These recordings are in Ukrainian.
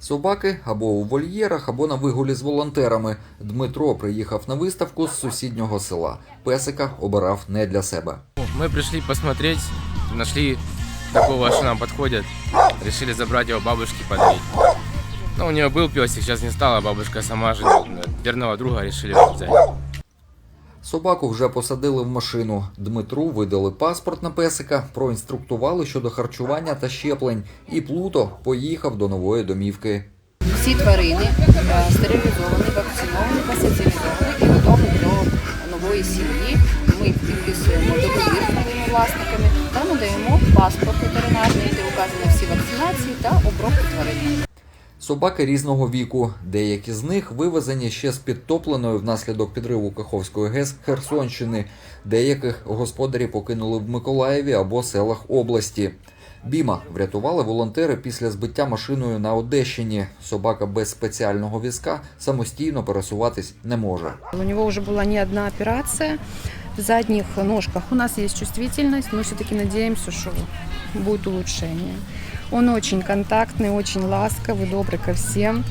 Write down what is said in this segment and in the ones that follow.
Собаки або у вольєрах, або на вигулі з волонтерами. Дмитро приїхав на виставку з сусіднього села. Песика обирав не для себе. Мы пришли посмотреть, нашли такого, что нам подходит. Решили забрать его бабушке подарить. Ну, у нее был песик, сейчас не стало, бабушка сама же верного друга решили взять. Собаку вже посадили в машину. Дмитру видали паспорт на песика, проінструктували щодо харчування та щеплень, і Плуто поїхав до нової домівки. Всі тварини е, стерилізовані, вакциновані, посоціалізовані і готові до нової сім'ї. Ми підписуємо договір з новими власниками та надаємо паспорт ветеринарний, де вказані всі вакцинації та обробки тварин. Собаки різного віку. Деякі з них вивезені ще з підтопленої внаслідок підриву Каховської ГЕС Херсонщини. Деяких господарі покинули в Миколаєві або селах області. Біма врятували волонтери після збиття машиною на Одещині. Собака без спеціального візка самостійно пересуватись не може. У него уже была не одна операция. В задних ножках у нас есть чувствительность, но все-таки надеемся, что будет улучшение. Он очень контактный, очень ласковый, добрый ко всем.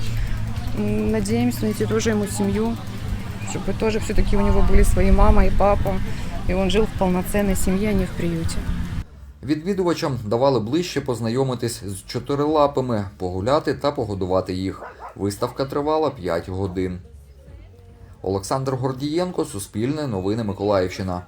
М, Надеемся найти тоже ему семью, чтобы тоже все-таки у него были свои мама и папа, и он жил в полноценной семье, а не в приюте. Відвідувачам давали ближче познайомитись з чотирилапими, погуляти та погодувати їх. Виставка тривала 5 годин. Олександр Гордієнко, Суспільне новини Миколаївщина.